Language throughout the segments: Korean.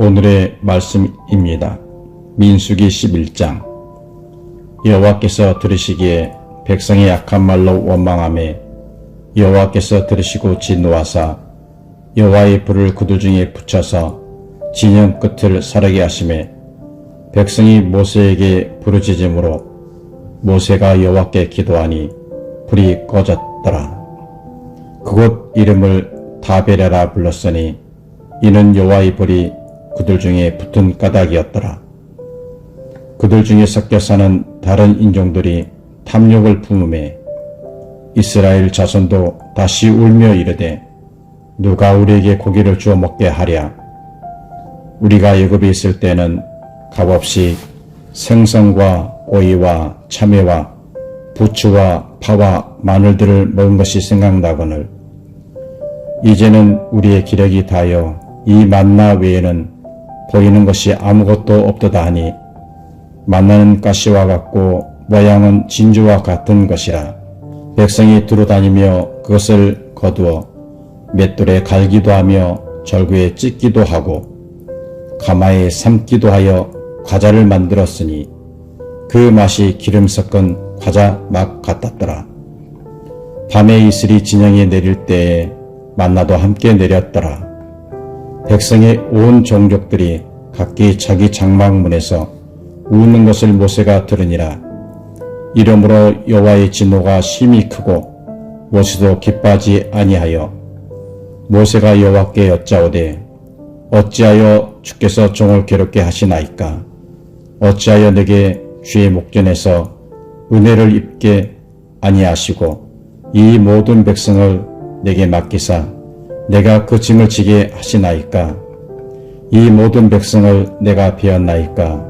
오늘의 말씀입니다. 민수기 11장 여호와께서 들으시기에 백성이 약한 말로 원망함에 여호와께서 들으시고 진노하사 여호와의 불을 그들 중에 붙여서 진영 끝을 사르게 하심에 백성이 모세에게 부르짖음으로 모세가 여호와께 기도하니 불이 꺼졌더라. 그곳 이름을 다베레라 불렀으니 이는 여호와의 불이 그들 중에 붙은 까닭이었더라. 그들 중에 섞여 사는 다른 인종들이 탐욕을 품음에 이스라엘 자손도 다시 울며 이르되 누가 우리에게 고기를 주어 먹게 하랴 우리가 애굽에 있을 때는 값없이 생선과 오이와 참외와 부추와 파와 마늘들을 먹은 것이 생각나거늘 이제는 우리의 기력이 다하여 이 만나 외에는 보이는 것이 아무것도 없도다 하니 만나는 가시와 같고 모양은 진주와 같은 것이라 백성이 두루다니며 그것을 거두어 맷돌에 갈기도 하며 절구에 찢기도 하고 가마에 삶기도 하여 과자를 만들었으니 그 맛이 기름 섞은 과자 맛 같았더라. 밤에 이슬이 진영에 내릴 때에 만나도 함께 내렸더라. 백성의 온 종족들이 각기 자기 장막문에서 우는 것을 모세가 들으니라. 이러므로 여호와의 진노가 심히 크고 모세도 기뻐하지 아니하여 모세가 여호와께 여짜오되 어찌하여 주께서 종을 괴롭게 하시나이까 어찌하여 내게 주의 목전에서 은혜를 입게 아니하시고 이 모든 백성을 내게 맡기사 내가 그 짐을 지게 하시나이까? 이 모든 백성을 내가 베었나이까?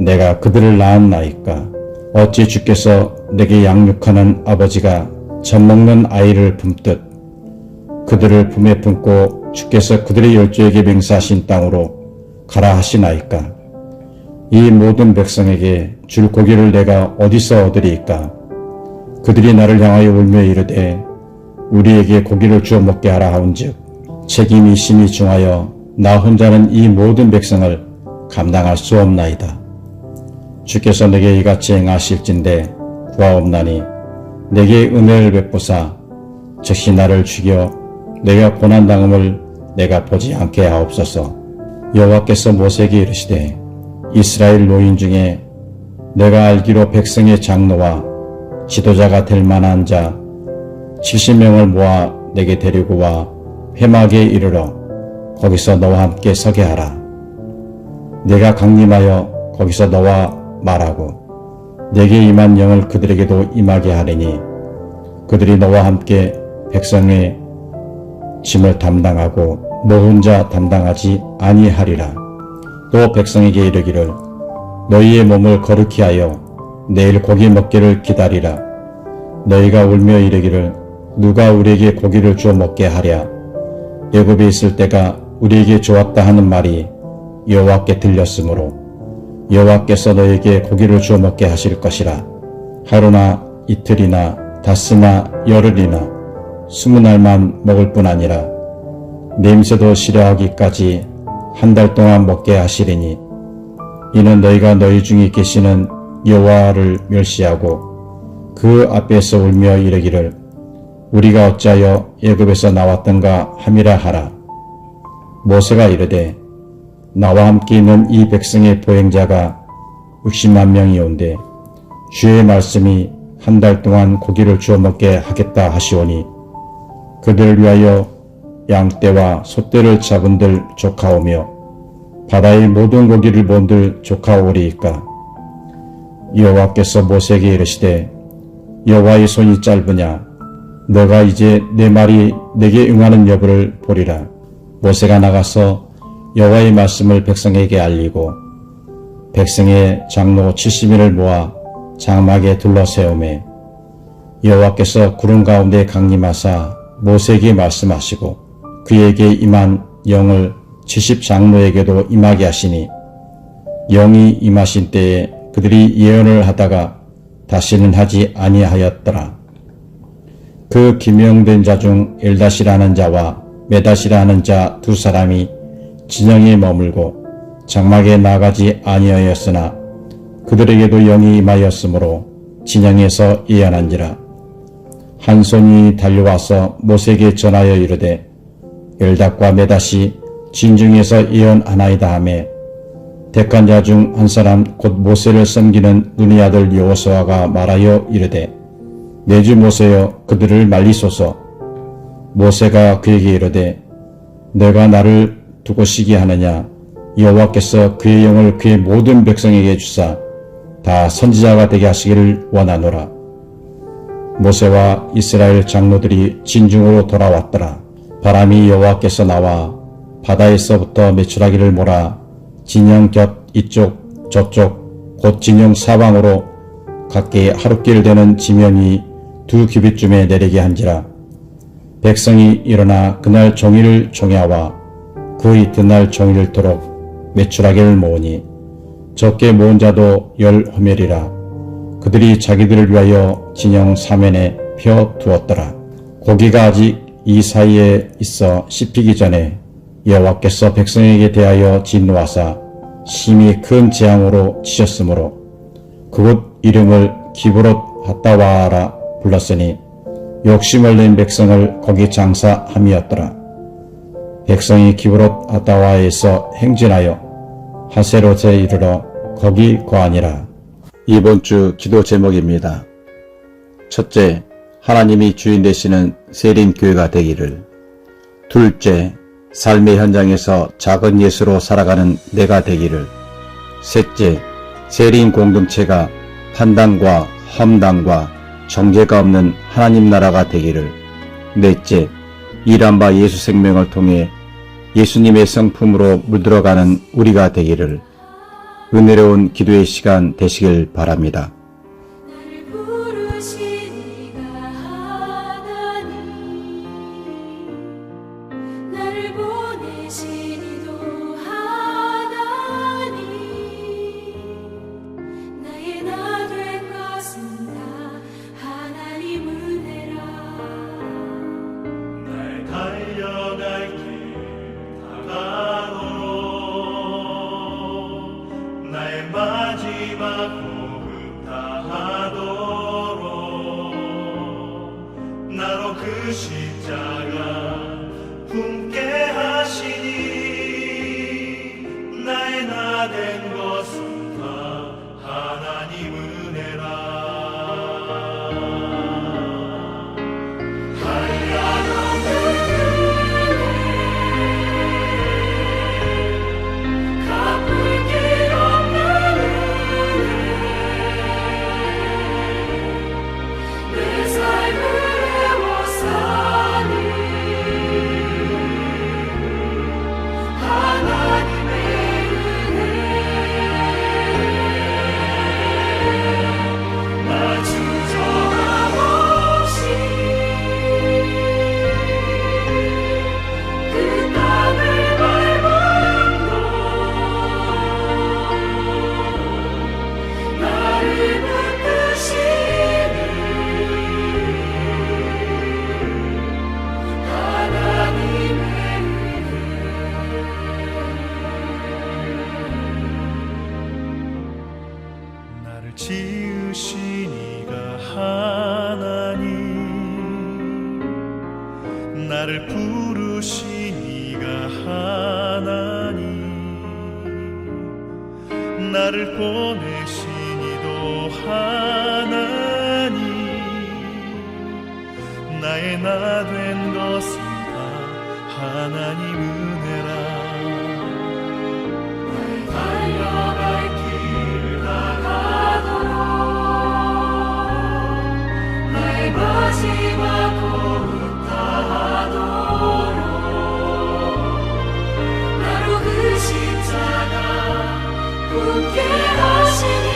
내가 그들을 낳았나이까? 어찌 주께서 내게 양육하는 아버지가 젖 먹는 아이를 품듯 그들을 품에 품고 주께서 그들의 열조에게 맹세하신 땅으로 가라 하시나이까? 이 모든 백성에게 줄 고기를 내가 어디서 얻으리이까? 그들이 나를 향하여 울며 이르되 우리에게 고기를 주어 먹게 하라 하온즉 책임이 심히 중하여 나 혼자는 이 모든 백성을 감당할 수 없나이다. 주께서 내게 이같이 행하실진데 구하옵나니 내게 은혜를 베푸사 즉시 나를 죽여 내가 고난 당함을 내가 보지 않게 하옵소서 여호와께서 모세에게 이르시되 이스라엘 노인 중에 내가 알기로 백성의 장로와 지도자가 될 만한 자 70명을 모아 내게 데리고 와 회막에 이르러 거기서 너와 함께 서게 하라. 내가 강림하여 거기서 너와 말하고 내게 임한 영을 그들에게도 임하게 하리니 그들이 너와 함께 백성의 짐을 담당하고 너 혼자 담당하지 아니하리라. 또 백성에게 이르기를 너희의 몸을 거룩히 하여 내일 고기 먹기를 기다리라. 너희가 울며 이르기를 누가 우리에게 고기를 주어 먹게 하랴. 애굽에 있을 때가 우리에게 좋았다 하는 말이 여호와께 들렸으므로 여호와께서 너에게 고기를 주어 먹게 하실 것이라. 하루나 이틀이나 닷새나 열흘이나 스무 날만 먹을 뿐 아니라 냄새도 싫어하기까지 한 달 동안 먹게 하시리니 이는 너희가 너희 중에 계시는 여호와를 멸시하고 그 앞에서 울며 이르기를 우리가 어찌하여 애굽에서 나왔던가 함이라 하라. 모세가 이르되 나와 함께 있는 이 백성의 보행자가 60만 명이 온데 주의 말씀이 한 달 동안 고기를 주어 먹게 하겠다 하시오니 그들을 위하여 양떼와 소떼를 잡은들 조카오며 바다의 모든 고기를 본들 조카오리이까. 여호와께서 모세에게 이르시되 여호와의 손이 짧으냐 너가 이제 내 말이 내게 응하는 여부를 보리라 모세가 나가서 여호와의 말씀을 백성에게 알리고 백성의 장로 70인을 모아 장막에 둘러세우매 여호와께서 구름 가운데 강림하사 모세에게 말씀하시고 그에게 임한 영을 70 장로에게도 임하게 하시니 영이 임하신 때에 그들이 예언을 하다가 다시는 하지 아니하였더라. 그 기명된 자 중 엘다시라는 자와 메다시라는 자 두 사람이 진영에 머물고 장막에 나가지 아니하였으나 그들에게도 영이 임하였으므로 진영에서 예언한지라. 한 손이 달려와서 모세에게 전하여 이르되 엘닥과 메다시 진중에서 예언하나이다 하매 택한 자중 한 사람 곧 모세를 섬기는 눈의 아들 여호수아가 말하여 이르되 내주 모세여 그들을 말리소서. 모세가 그에게 이르되 내가 나를 두고 시기 하느냐? 여호와께서 그의 영을 그의 모든 백성에게 주사 다 선지자가 되게 하시기를 원하노라. 모세와 이스라엘 장로들이 진중으로 돌아왔더라. 바람이 여호와께서 나와 바다에서부터 메추라기를 몰아 진영 곁 이쪽 저쪽 곧 진영 사방으로 각기 하루길 되는 지면이 두 규빗쯤에 내리게 한지라. 백성이 일어나 그날 종일 종야와 그 이튿날 종일토록 메추라기를 모으니 적게 모은 자도 열 호멜이라. 그들이 자기들을 위하여 진영 사면에 펴 두었더라. 고기가 아직 이 사이에 있어 씹히기 전에 여호와께서 백성에게 대하여 진노하사 심히 큰 재앙으로 치셨으므로 그곳 이름을 기브롯 하다와라 불렀으니 욕심을 낸 백성을 거기 장사함이었더라. 백성이 기브롯 하다와에서 행진하여 하세롯에 이르러 거기 거하니라. 이번 주 기도 제목입니다. 첫째, 하나님이 주인 되시는 세림 교회가 되기를. 둘째, 삶의 현장에서 작은 예수로 살아가는 내가 되기를. 셋째, 세림 공동체가 판단과 험담과 정죄가 없는 하나님 나라가 되기를. 넷째, 일한 바 예수 생명을 통해 예수님의 성품으로 물들어가는 우리가 되기를. 은혜로운 기도의 시간 되시길 바랍니다. 나의 나 된 것은 다 하나님 은혜라. 마지막 호흡 다하도록 나로 그 십자가 굳게 하시니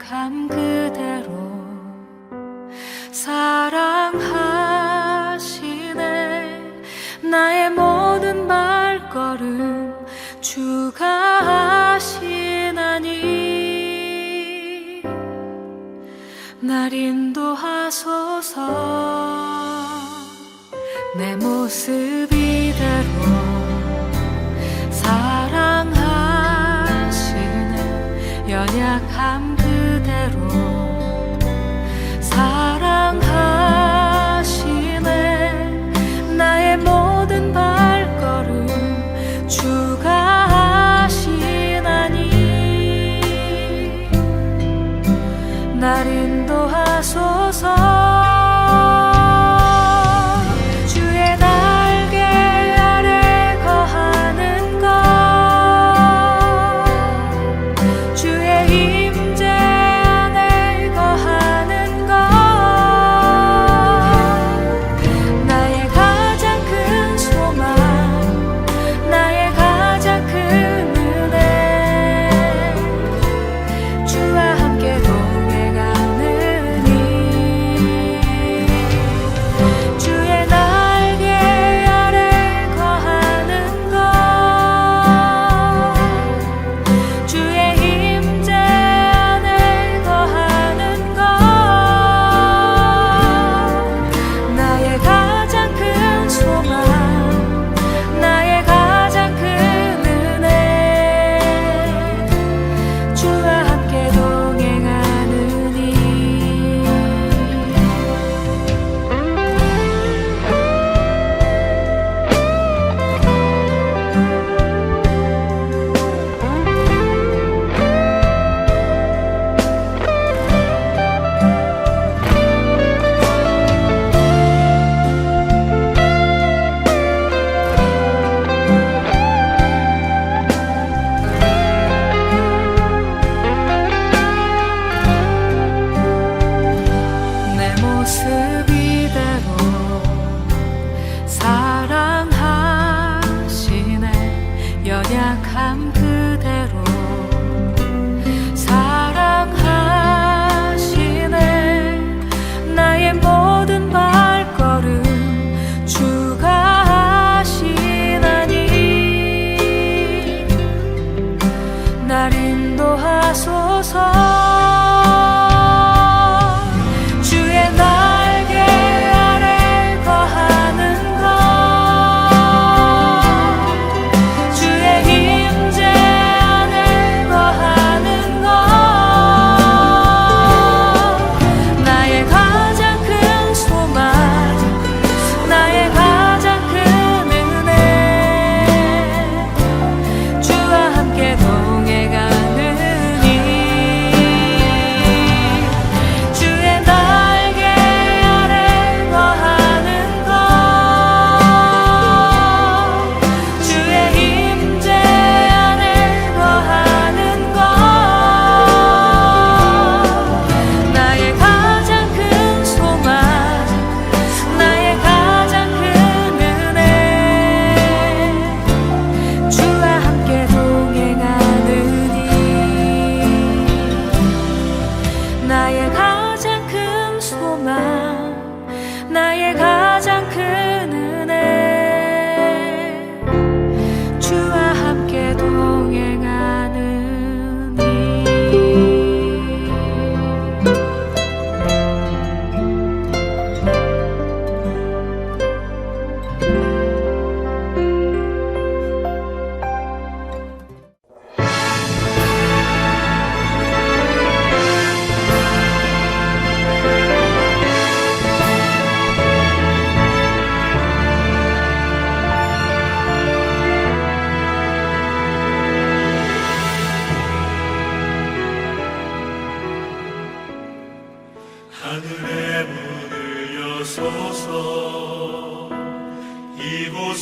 come 날 인도하소서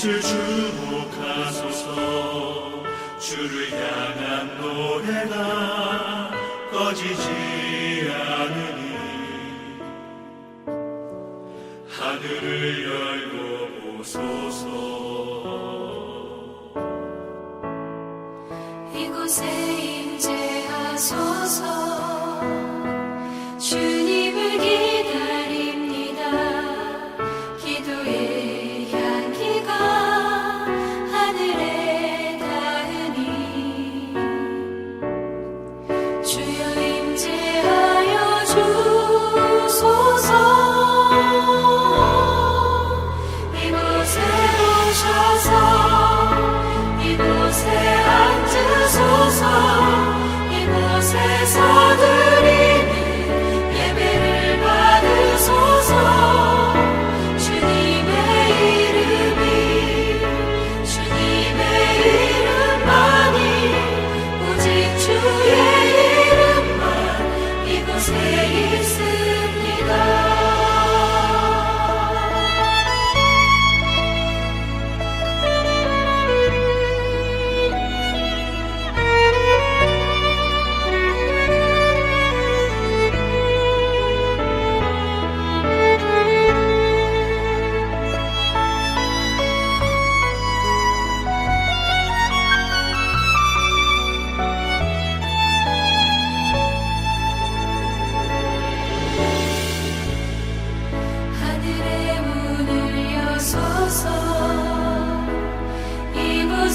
이곳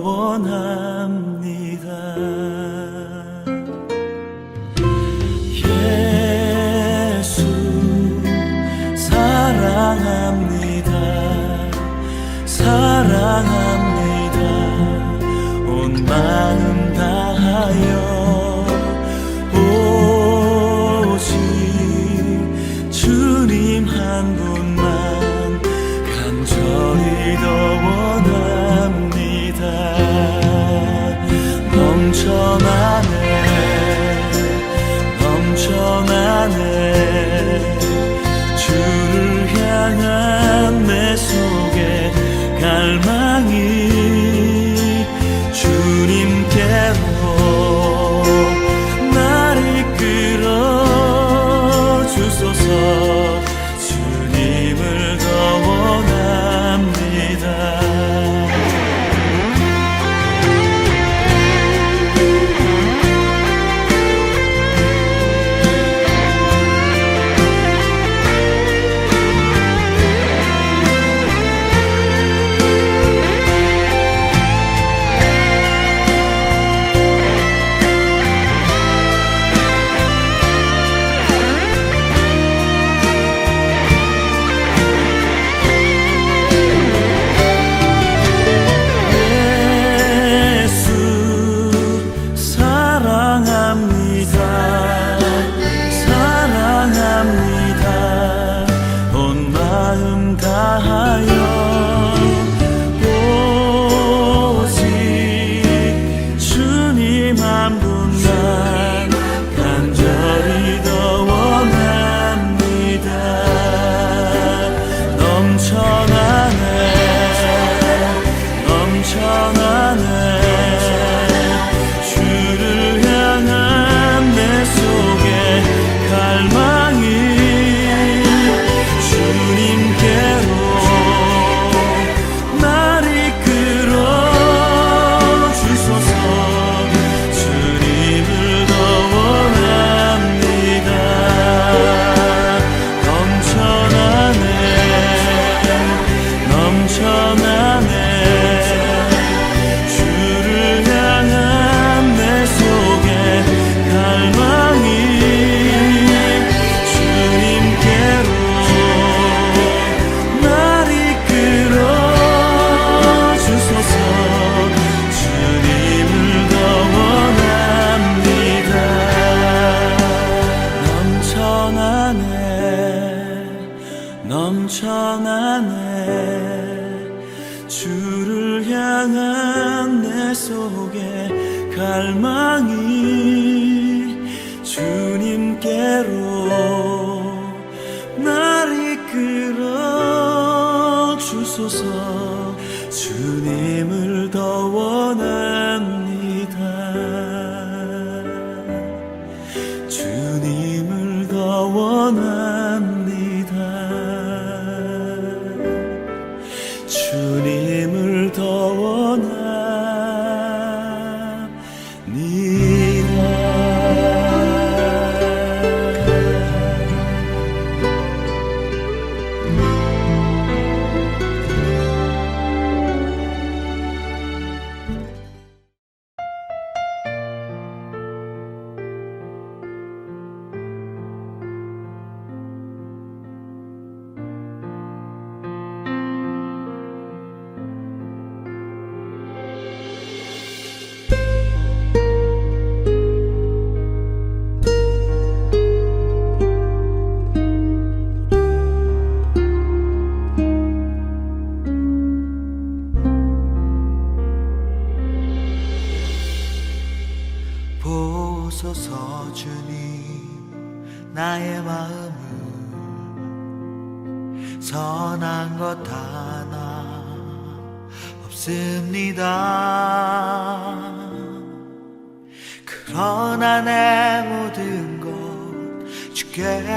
원합니다. 예수 사랑합니다 온 마음 다하여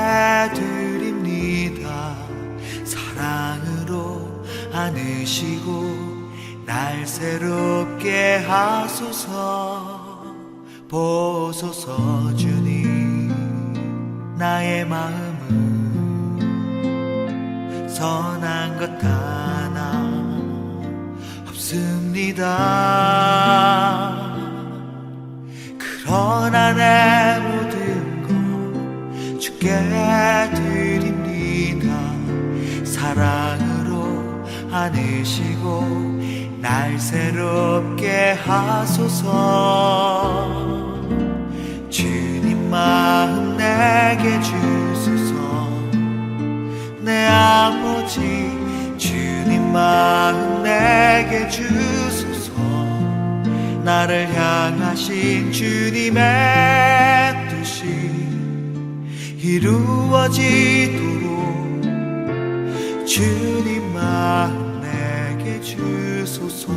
주께 드립니다. 사랑으로 안으시고 날 새롭게 하소서. 보소서 주님 나의 마음은 선한 것 하나 없습니다. 그러나 내 주께 드립니다. 사랑으로 안으시고 날 새롭게 하소서. 주님 마음 내게 주소서. 내 아버지 주님 마음 내게 주소서. 나를 향하신 주님의 이루어지도록 주님 마음 내게 주소서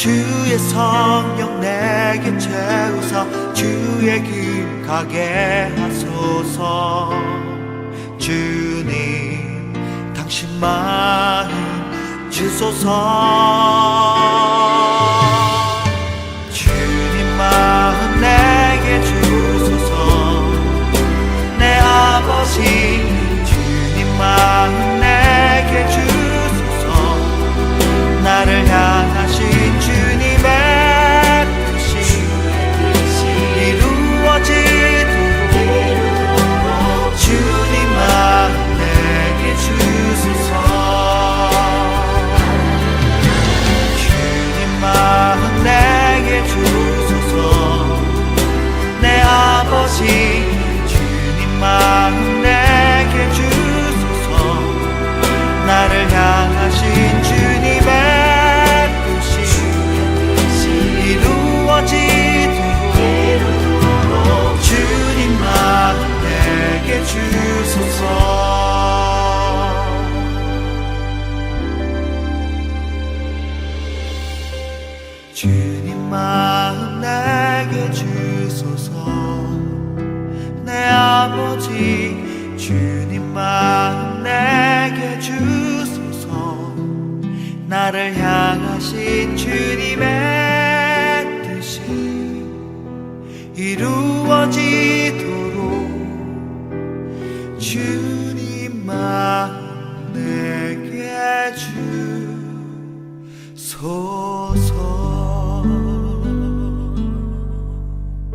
주의 성령 내게 채우사 주의 길 가게 하소서. 주님 당신 마음 주소서